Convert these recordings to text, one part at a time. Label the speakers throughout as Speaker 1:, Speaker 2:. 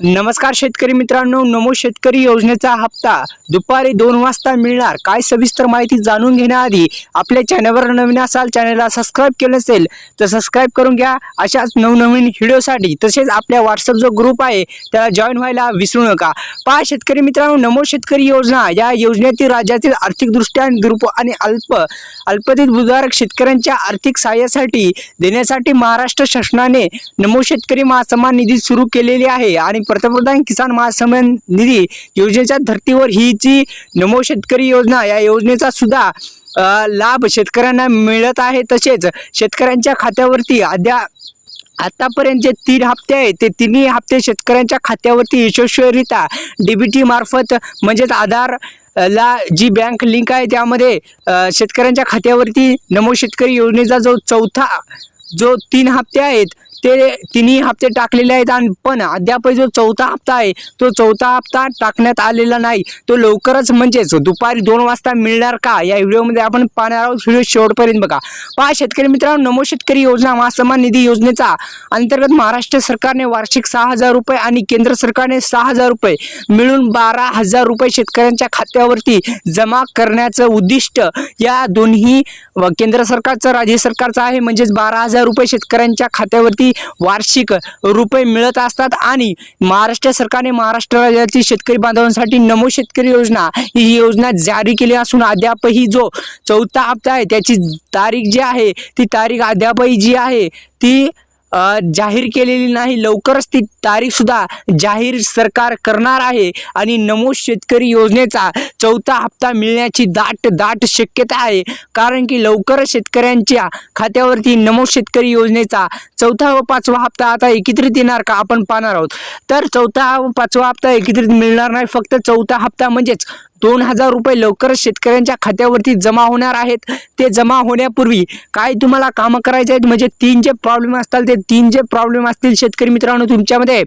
Speaker 1: नमस्कार शेतकरी मित्रांनो नमो शेतकरी योजनेचा हप्ता दुपारी दोन वाजता मिळणार. काय सविस्तर माहिती जाणून घेण्याआधी आपल्या चॅनलवर नवीन असाल चॅनलला सबस्क्राईब केलं नसेल तर सबस्क्राईब करून घ्या. अशाच नवनवीन व्हिडिओसाठी तसेच आपल्या व्हॉट्सअप जो ग्रुप आहे त्याला जॉईन व्हायला विसरू नका. पहा शेतकरी मित्रांनो नमो शेतकरी योजना या योजनेतील राज्यातील आर्थिकदृष्ट्या ग्रुप आणि अल्प अल्पतीत बुधारक शेतकऱ्यांच्या आर्थिक सहाय्यासाठी देण्यासाठी महाराष्ट्र शासनाने नमो शेतकरी महासमान निधी सुरू केलेली आहे. आणि पंतप्रधान किसान महासन्मान निधी योजनेच्या धर्तीवर ही जी नमो शेतकरी योजना या योजनेचा सुद्धा लाभ शेतकऱ्यांना मिळत आहे. तसेच शेतकऱ्यांच्या खात्यावरती अद्या आतापर्यंत जे तीन हप्ते आहेत ते तिन्ही हप्ते शेतकऱ्यांच्या खात्यावरती यशस्वीरित्या डीबीटी मार्फत म्हणजेच आधार ला जी बँक लिंक आहे त्यामध्ये शेतकऱ्यांच्या खात्यावरती नमो शेतकरी योजनेचा जो चौथा जो तीन हप्ते आहेत ते तिन्ही हप्ते टाकलेले आहेत आणि पण अद्याप जो चौथा हप्ता आहे तो चौथा हप्ता टाकण्यात आलेला नाही. तो लवकरच म्हणजेच दुपारी दोन वाजता मिळणार का? या व्हिडिओमध्ये आपण पाहणार आहोत. व्हिडिओ शेवटपर्यंत बघा. पहा शेतकरी मित्रांनो नमो शेतकरी योजना महासन्मान निधी योजनेचा अंतर्गत महाराष्ट्र सरकारने वार्षिक सहा हजार रुपये आणि केंद्र सरकारने सहा हजार रुपये मिळून बारा हजार रुपये शेतकऱ्यांच्या खात्यावरती जमा करण्याचं उद्दिष्ट या दोन्ही व केंद्र सरकारचं राज्य सरकारचं आहे. म्हणजेच बारा हजार रुपये शेतकऱ्यांच्या खात्यावरती वार्षिक रुपये मिळत असतात आणि महाराष्ट्र सरकारने महाराष्ट्र राज्यातील शेतकरी बांधवांसाठी नमो शेतकरी योजना ही योजना जारी केली असून अद्यापही जो चौथा हप्ता आहे त्याची तारीख जी आहे ती तारीख अद्यापही जी आहे ती जाहीर केलेली नाही. लवकरच ती तारीख सुद्धा जाहीर सरकार करणार आहे आणि नमो शेतकरी योजनेचा चौथा हप्ता मिळण्याची दाट दाट शक्यता आहे. कारण की लवकरच शेतकऱ्यांच्या खात्यावरती नमो शेतकरी योजनेचा चौथा व पाचवा हप्ता आता एकत्रित येणार का आपण पाहणार आहोत. तर चौथा व पाचवा हप्ता एकत्रित मिळणार नाही. फक्त चौथा हप्ता म्हणजेच दोन हजार रुपये लवकरच शेतकऱ्यांच्या खात्यावरती जमा होणार आहेत. ते जमा होण्यापूर्वी काय तुम्हाला कामं करायचे आहेत? म्हणजे तीन जे प्रॉब्लेम असतात ते तीन जे प्रॉब्लेम असतील शेतकरी मित्रांनो तुमच्यामध्ये.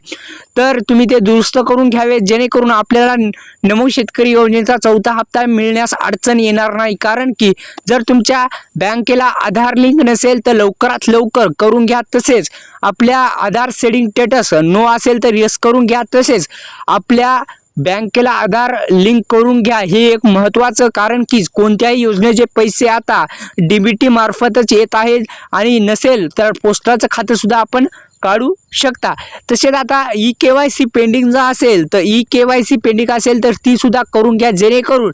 Speaker 1: तर तुम्ही ते दुरुस्त करून घ्यावे जेणेकरून आपल्याला नमो शेतकरी योजनेचा चौथा हप्ता मिळण्यास अडचण येणार नाही. कारण की जर तुमच्या बँकेला आधार लिंक नसेल तर लवकरात लवकर करून घ्या तसेच. आपल्या आधार सेडिंग स्टेटस नो असेल तर यस करून घ्या तसेच. आपल्या बँकेला आधार लिंक करून घ्या. हे एक महत्त्वाचं कारण की कोणत्याही योजनेचे पैसे आता डीबीटी मार्फतच येत आहेत आणि नसेल तर पोस्टाचं खातंसुद्धा आपण काढू शकता. तसेच आता e K Y C pending जर असेल तर e K Y C pending असेल तर तीसुद्धा करून घ्या. जेणेकरून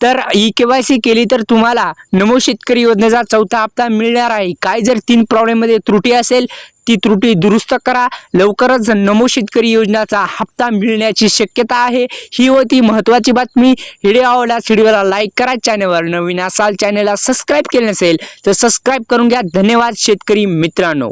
Speaker 1: तर ई के वाय सी केली तर तुम्हाला नमो शेतकरी योजनेचा चौथा हप्ता मिळणार आहे. काय जर तीन प्रॉब्लेममध्ये त्रुटी असेल ती त्रुटी दुरुस्त करा. लवकरच नमो शेतकरी योजनेचा हप्ता मिळण्याची शक्यता आहे. ही होती महत्त्वाची बातमी. व्हिडिओ आवडल्यास व्हिडिओला लाईक करा. चॅनलवर नवीन असाल चॅनलला सबस्क्राईब केले नसेल तर सबस्क्राईब करून घ्या. धन्यवाद शेतकरी मित्रांनो.